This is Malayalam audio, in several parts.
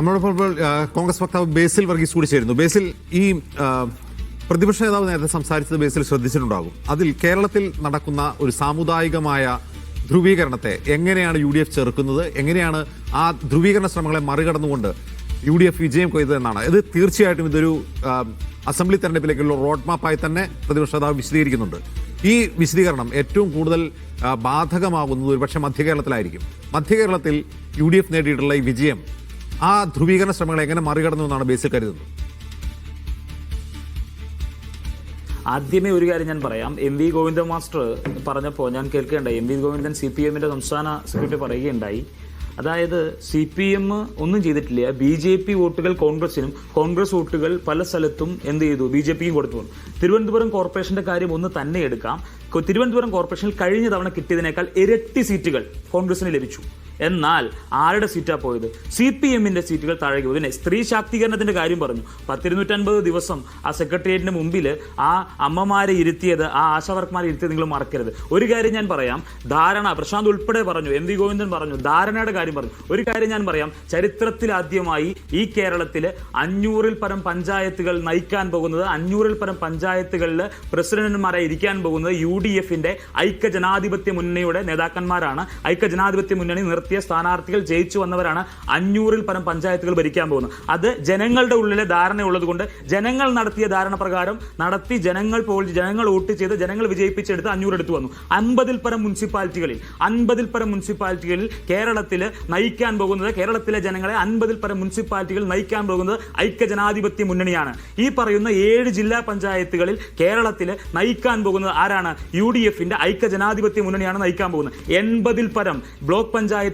നമ്മളോടൊപ്പം ഇപ്പോൾ കോൺഗ്രസ് വക്താവ് ബേസിൽ വർഗീസ് കൂടി ചേരുന്നു. ബേസിൽ ഈ പ്രതിപക്ഷ നേതാവ് നേരത്തെ സംസാരിച്ചത് ബേസിൽ ശ്രദ്ധിച്ചിട്ടുണ്ടാകും. അതിൽ കേരളത്തിൽ നടക്കുന്ന ഒരു സാമുദായികമായ ധ്രുവീകരണത്തെ എങ്ങനെയാണ് യു ഡി എഫ് ചെറുക്കുന്നത് എങ്ങനെയാണ് ആ ധ്രുവീകരണ ശ്രമങ്ങളെ മറികടന്നുകൊണ്ട് യു ഡി എഫ് വിജയം കൊയ്തതെന്നാണ് ഇത് തീർച്ചയായിട്ടും ഇതൊരു അസംബ്ലി തെരഞ്ഞെടുപ്പിലേക്കുള്ള റോഡ് മാപ്പായി തന്നെ പ്രതിപക്ഷ നേതാവ് വിശദീകരിക്കുന്നുണ്ട്. ഈ വിശദീകരണം ഏറ്റവും കൂടുതൽ ബാധകമാകുന്നത് ഒരുപക്ഷെ മധ്യ കേരളത്തിലായിരിക്കും. മധ്യ കേരളത്തിൽ യു ഡി എഫ് നേടിയിട്ടുള്ള ഈ വിജയം ആ ധ്രുവീകരണ ശ്രമങ്ങൾ എങ്ങനെ മറികടന്നു എന്നാണ് ബേസിൽ കരുതുന്നത്? ആദ്യമേ ഒരു കാര്യം ഞാൻ പറയാം. എം വി ഗോവിന്ദ മാസ്റ്റർ പറഞ്ഞപ്പോൾ ഞാൻ കേൾക്കുകയുണ്ടായി M V Govindan C P എമ്മിന്റെ സംസ്ഥാന സെക്രട്ടറി പറയുകയുണ്ടായി. അതായത് സി പി എം ഒന്നും ചെയ്തിട്ടില്ല. ബി ജെ പി വോട്ടുകൾ കോൺഗ്രസിനും കോൺഗ്രസ് വോട്ടുകൾ പല സ്ഥലത്തും എന്ത് ചെയ്തു? ബി ജെ പിയും കൊടുത്തു. തിരുവനന്തപുരം കോർപ്പറേഷന്റെ കാര്യം ഒന്ന് തന്നെ എടുക്കാം. തിരുവനന്തപുരം കോർപ്പറേഷനിൽ കഴിഞ്ഞ തവണ കിട്ടിയതിനേക്കാൾ ഇരട്ടി സീറ്റുകൾ കോൺഗ്രസിന് ലഭിച്ചു. എന്നാൽ ആരുടെ സീറ്റാ പോയത്? സി പി എമ്മിന്റെ സീറ്റുകൾ താഴേക്ക് പോയി. പിന്നെ സ്ത്രീ ശാക്തീകരണത്തിന്റെ കാര്യം പറഞ്ഞു. പത്തിരുന്നൂറ്റൻപത് ദിവസം ആ സെക്രട്ടേറിയറ്റിന് മുമ്പിൽ ആ അമ്മമാരെ ഇരുത്തിയത് ആ ആശാവർക്കന്മാരെ ഇരുത്തിയത് നിങ്ങൾ മറക്കരുത്. ഒരു കാര്യം ഞാൻ പറയാം. ധാരണ പ്രശാന്ത് ഉൾപ്പെടെ പറഞ്ഞു എം വി ഗോവിന്ദൻ പറഞ്ഞു ധാരണയുടെ കാര്യം പറഞ്ഞു. ഒരു കാര്യം ഞാൻ പറയാം. ചരിത്രത്തിൽ ആദ്യമായി ഈ കേരളത്തിൽ അഞ്ഞൂറിൽ പരം പഞ്ചായത്തുകൾ നയിക്കാൻ പോകുന്നത് അഞ്ഞൂറിൽ പരം പഞ്ചായത്തുകളിൽ പ്രസിഡന്റുമാരായി ഇരിക്കാൻ പോകുന്നത് യു ഡി എഫിന്റെ ഐക്യജനാധിപത്യ മുന്നണിയുടെ നേതാക്കന്മാരാണ്. ഐക്യജനാധിപത്യ മുന്നണി നിർത്തിയ സ്ഥാനാർത്ഥികൾ ജയിച്ചു വന്നവരാണ് അഞ്ഞൂറിൽ പരം പഞ്ചായത്തുകൾ ഭരിക്കാൻ പോകുന്നത്. അത് ജനങ്ങളുടെ ഉള്ളിലെ ധാരണ ഉള്ളതുകൊണ്ട് ജനങ്ങൾ നടത്തിയ ധാരണ പ്രകാരം നടത്തി ജനങ്ങൾ പോൾ ജനങ്ങൾ വോട്ട് ചെയ്ത് ജനങ്ങൾ വിജയിപ്പിച്ചെടുത്ത് അഞ്ഞൂറ് എടുത്തു വന്നു. അൻപതിൽ പരം മുനിസിപ്പാലിറ്റികളിൽ അൻപതിൽ പരം മുനിസിപ്പാലിറ്റികളിൽ കേരളത്തിൽ നയിക്കാൻ പോകുന്നത് കേരളത്തിലെ ജനങ്ങളെ അൻപതിൽ പരം മുനിസിപ്പാലിറ്റികൾ നയിക്കാൻ പോകുന്നത് ഐക്യജനാധിപത്യ മുന്നണിയാണ്. ഈ പറയുന്ന ഏഴ് ജില്ലാ പഞ്ചായത്തുകളിൽ കേരളത്തിൽ നയിക്കാൻ പോകുന്നത് ആരാണ്? യു ഡി എഫിന്റെ ഐക്യജനാധിപത്യ മുന്നണിയാണ് നയിക്കാൻ പോകുന്നത്. എൺപതിൽ പരം ബ്ലോക്ക്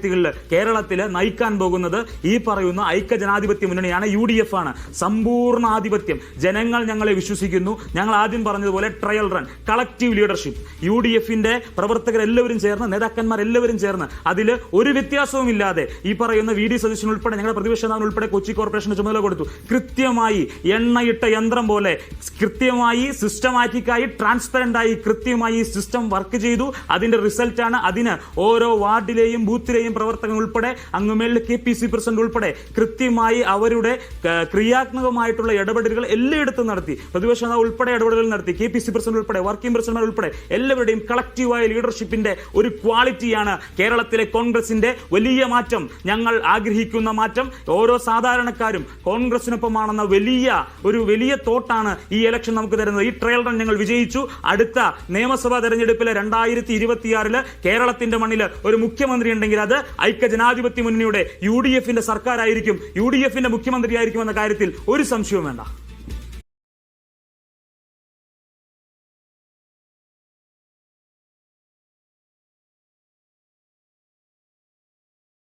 പഞ്ചായത്തുകളിൽ കേരളത്തിൽ നയിക്കാൻ പോകുന്നത് ഈ പറയുന്ന ഐക്യജനാധിപത്യ മുന്നണിയാണ് യു ഡി എഫ് ആണ്. സമ്പൂർണ ആധിപത്യം ജനങ്ങൾ ഞങ്ങളെ വിശ്വസിക്കുന്നു. ഞങ്ങൾ ആദ്യം പറഞ്ഞതുപോലെ trial run collective leadership U D എഫിന്റെ പ്രവർത്തകരെല്ലാവരും ചേർന്ന് നേതാക്കന്മാർ എല്ലാവരും ചേർന്ന് അതിൽ ഒരു വ്യത്യാസവും ഇല്ലാതെ ഈ പറയുന്ന വി ഡി സതീശൻ ഉൾപ്പെടെ ഞങ്ങളുടെ പ്രതിപക്ഷ നേതാവ് ഉൾപ്പെടെ കൊച്ചി കോർപ്പറേഷന്റെ ചുമതല കൊടുത്തു. കൃത്യമായി എണ്ണയിട്ട യന്ത്രം പോലെ കൃത്യമായി സിസ്റ്റമാറ്റിക് ആയി ട്രാൻസ്പെറന്റ് ആയി കൃത്യമായി സിസ്റ്റം വർക്ക് ചെയ്തു. അതിന്റെ റിസൾട്ടാണ് അതിന് ഓരോ വാർഡിലെയും ബൂത്തിലെയും പ്രവർത്തകൻ ഉൾപ്പെടെ അങ്ങുമേളിൽ കെ പി സി പ്രസിഡന്റ് ഉൾപ്പെടെ കൃത്യമായി അവരുടെ ക്രിയാത്മകമായിട്ടുള്ള ഇടപെടലുകൾ എല്ലായിടത്തും നടത്തി. പ്രതിപക്ഷ നേതാവ് ഉൾപ്പെടെ ഇടപെടലുകൾ നടത്തി. കെ പി സി പ്രസിഡന്റ് ഉൾപ്പെടെ വർക്കിംഗ് പ്രസിഡന്റ് ഉൾപ്പെടെ എല്ലാവരുടെയും കളക്റ്റീവായ ലീഡർഷിപ്പിന്റെ ഒരു ക്വാളിറ്റിയാണ് കേരളത്തിലെ കോൺഗ്രസിന്റെ വലിയ മാറ്റം. ഞങ്ങൾ ആഗ്രഹിക്കുന്ന മാറ്റം ഓരോ സാധാരണക്കാരും കോൺഗ്രസിനൊപ്പമാണെന്ന വലിയ ഒരു വലിയ തോട്ടാണ് ഈ ഇലക്ഷൻ നമുക്ക് തരുന്നത്. ഈ ട്രയൽ റൺ ഞങ്ങൾ വിജയിച്ചു. അടുത്ത നിയമസഭാ തെരഞ്ഞെടുപ്പിലെ രണ്ടായിരത്തി ഇരുപത്തിയാറിൽ കേരളത്തിന്റെ മണ്ണിൽ ഒരു മുഖ്യമന്ത്രി ഉണ്ടെങ്കിൽ അത് ഐക്യജനാധിപത്യ മുന്നണിയുടെ യു ഡി എഫിന്റെ സർക്കാരായിരിക്കും യു ഡി എഫിന്റെ മുഖ്യമന്ത്രിയായിരിക്കും എന്ന കാര്യത്തിൽ ഒരു സംശയവും വേണ്ട.